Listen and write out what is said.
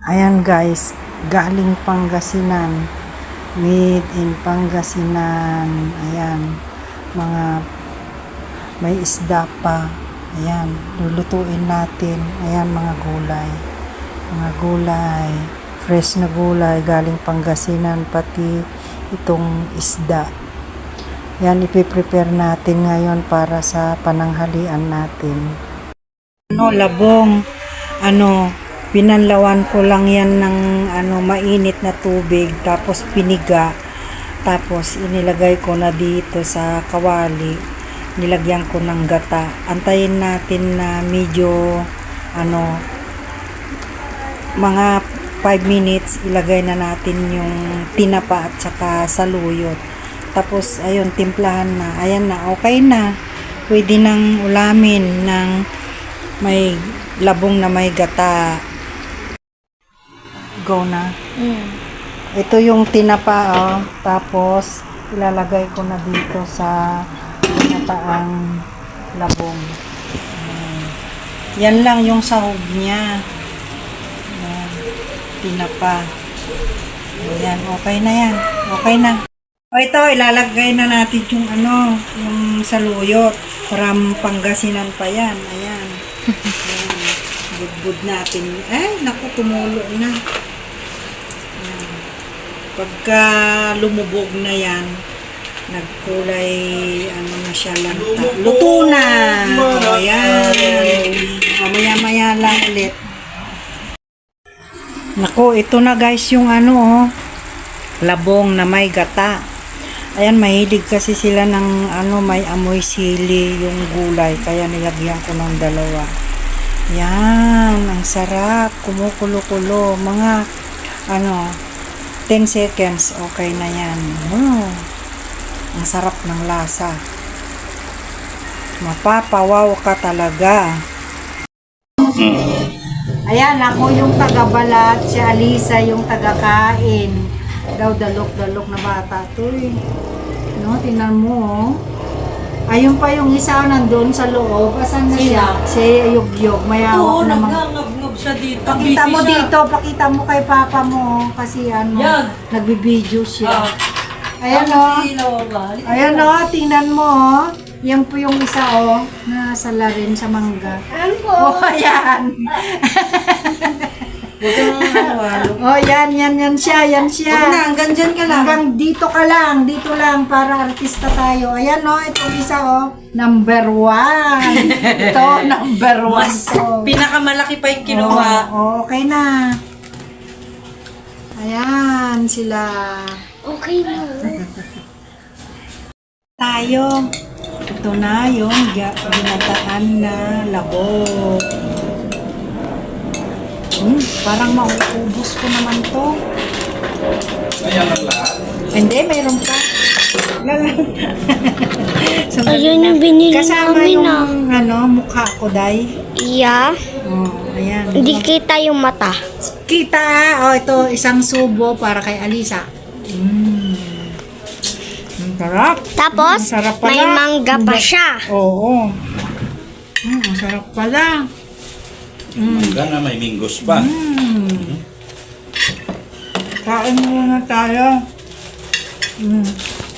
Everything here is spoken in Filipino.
Ayan guys, galing Pangasinan. Made in Pangasinan. Ayan, mga may isda pa. Ayan, lulutuin natin. Ayan, mga gulay. Mga gulay. Fresh na gulay galing Pangasinan. Pati itong isda. Yan, ipiprepare natin ngayon para sa pananghalian natin. Ano, labong, ano, pinanlawan ko lang yan ng ano, mainit na tubig, tapos piniga, tapos inilagay ko na dito sa kawali, nilagyan ko ng gata. Antayin natin na medyo, ano, mga 5 minutes, ilagay na natin yung tinapa at saka saluyot. Tapos, ayun, timplahan na. Ayan na, okay na. Pwede nang ulamin ng may labong na may gata. Go na. Mm. Ito yung tinapa, oh. Tapos, ilalagay ko na dito sa tinataang labong. Ayan. Yan lang yung sahog niya. Ayan. Tinapa. Ayan, okay na yan. Okay na. O ito, ilalagay na natin yung ano, yung saluyot. From Pangasinan pa yan. Ayan. Ayan. Budbud natin. Ay, naku, tumulo na. Pagka lumubog na yan, nagkulay, ano na siya lanta. Luto na! O, ayan. Mamaya-maya lang ulit. Naku, ito na guys yung ano, oh labong na may gata. Ayan, mahilig kasi sila ng ano, may amoy sili yung gulay. Kaya nilagyan ko ng dalawa. Yan, ang sarap. Kumukulo-kulo. Mga, ano, 10 seconds, okay na yan. Oh, ang sarap ng lasa. Mapapawaw ka talaga. Ayan, ako yung taga-balat, si Alisa yung taga-kain. Daw dalok-dalok na bata to eh. No, tingnan mo oh. Ayun pa yung isa nandun sa loob. Asan na siya? Si Yugyog. May Oo, hawak naman. Siya dito. Pakita Busy mo siya. dito, pakita mo kay papa mo oh. kasi ano, Yan. nagbibideo siya. Ah. Ayan oh. Lola. Ayan o, tingnan mo o. Yan po yung isa o, na salarin sa mangga. Ano po? Oh, ayan. Huwag kang. Oh, yan, yan, yan siya, yan Huwag siya. na, hanggang dyan ka lang. Hanggang dito ka lang, dito lang para artista tayo. Ayan o, itong isa o, number one. Ito, number one Mas to. pinakamalaki pa yung kinuha. Oh, okay na. Ayan, sila. Okay na. Tayo. Ito na yung ginataan na labog. Hmm, parang mauubos ko naman to. Hindi, mayroon pa. Ayun na. yung binili Kasama namin yung ah. ano, mukha ko, day. Yeah. Oh, ayan. Hindi kita yung mata. Kita, oh, ito, isang subo para kay Alisa. Mm. Ang sarap. Tapos, Ang sarap pala. may mangga pa siya. Oo. Mm, ang sarap pala. Mangga na may minggos pa. Mm. Kain muna tayo. Mm.